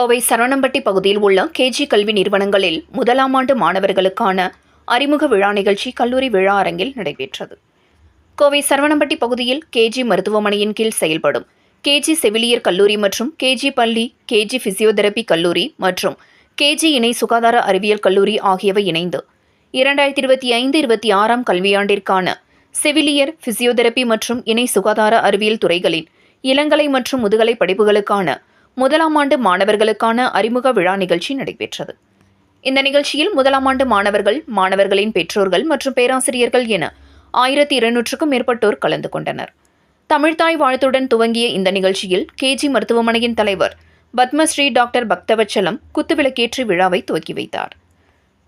கோவை சரவணம்பட்டி பகுதியில் உள்ள கேஜி கல்வி நிறுவனங்களில் முதலாம் ஆண்டு மாணவர்களுக்கான அறிமுக விழா நிகழ்ச்சி கல்லூரி விழா அரங்கில் நடைபெற்றது. கோவை சரவணம்பட்டி பகுதியில் கேஜி மருத்துவமனையின் கீழ் செயல்படும் கேஜி செவிலியர் கல்லூரி மற்றும் கேஜி பள்ளி கேஜி பிசியோதெரபி கல்லூரி மற்றும் கேஜி இணை சுகாதார அறிவியல் கல்லூரி ஆகியவை இணைந்து இரண்டாயிரத்தி இருபத்தி ஐந்து இருபத்தி ஆறாம் கல்வியாண்டிற்கான செவிலியர் பிசியோதெரபி மற்றும் இணை சுகாதார அறிவியல் துறைகளின் இளங்கலை மற்றும் முதுகலை படிப்புகளுக்கான முதலாம் ஆண்டு மாணவர்களுக்கான அறிமுக விழா நிகழ்ச்சி நடைபெற்றது. இந்த நிகழ்ச்சியில் முதலாம் ஆண்டு மாணவர்கள் மாணவர்களின் பெற்றோர்கள் மற்றும் பேராசிரியர்கள் என ஆயிரத்தி இருநூற்றுக்கும் மேற்பட்டோர் கலந்து கொண்டனர். தமிழ்தாய் வாழ்த்துடன் துவங்கிய இந்த நிகழ்ச்சியில் கேஜி மருத்துவமனையின் தலைவர் பத்மஸ்ரீ டாக்டர் பக்தவச்சலம் குத்துவிளக்கேற்றி விழாவை துவக்கி வைத்தார்.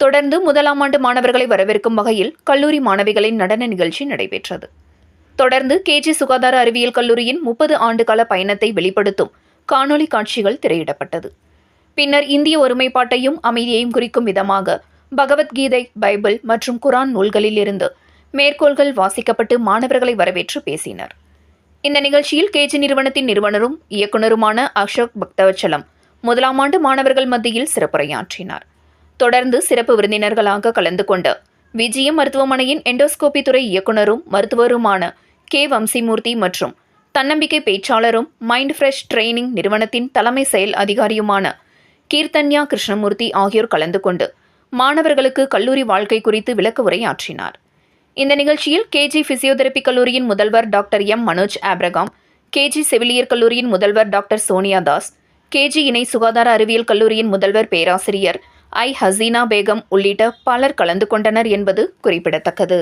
தொடர்ந்து முதலாம் ஆண்டு மாணவர்களை வரவேற்கும் வகையில் கல்லூரி மாணவிகளின் நடன நிகழ்ச்சி நடைபெற்றது. தொடர்ந்து கேஜி சுகாதார அறிவியல் கல்லூரியின் முப்பது ஆண்டுகால பயணத்தை வெளிப்படுத்தும் காணொளி காட்சிகள் திரையிடப்பட்டது. பின்னர் இந்திய ஒருமைப்பாட்டையும் அமைதியையும் குறிக்கும் விதமாக பகவத்கீதை பைபிள் மற்றும் குரான் நூல்களில் இருந்து மேற்கோள்கள் வாசிக்கப்பட்டு மாணவர்களை வரவேற்று பேசினர். இந்த நிகழ்ச்சியில் கேஜி நிறுவனத்தின் நிறுவனரும் இயக்குனருமான அசோக் பக்தவச்சலம் முதலாம் ஆண்டு மாணவர்கள் மத்தியில் சிறப்புரையாற்றினார். தொடர்ந்து சிறப்பு விருந்தினர்களாக கலந்து கொண்ட விஜயம் மருத்துவமனையின் எண்டோஸ்கோபி துறை இயக்குனரும் மருத்துவருமான கே வம்சிமூர்த்தி மற்றும் தன்னம்பிக்கை பேச்சாளரும் மைண்ட் ஃப்ரெஷ் ட்ரைனிங் நிறுவனத்தின் தலைமை செயல் அதிகாரியுமான கீர்த்தன்யா கிருஷ்ணமூர்த்தி ஆகியோர் கலந்து கொண்டு மாணவர்களுக்கு கல்லூரி வாழ்க்கை குறித்து விளக்க உரையாற்றினார். இந்த நிகழ்ச்சியில் கேஜி பிசியோதெரபி கல்லூரியின் முதல்வர் doctor M. Manoj Abraham KG செவிலியர் கல்லூரியின் முதல்வர் டாக்டர் சோனியா தாஸ் கேஜி இணை சுகாதார அறிவியல் கல்லூரியின் முதல்வர் பேராசிரியர் ஐ. ஹசீனா பேகம் உள்ளிட்ட பலர் கலந்து கொண்டனர் என்பது குறிப்பிடத்தக்கது.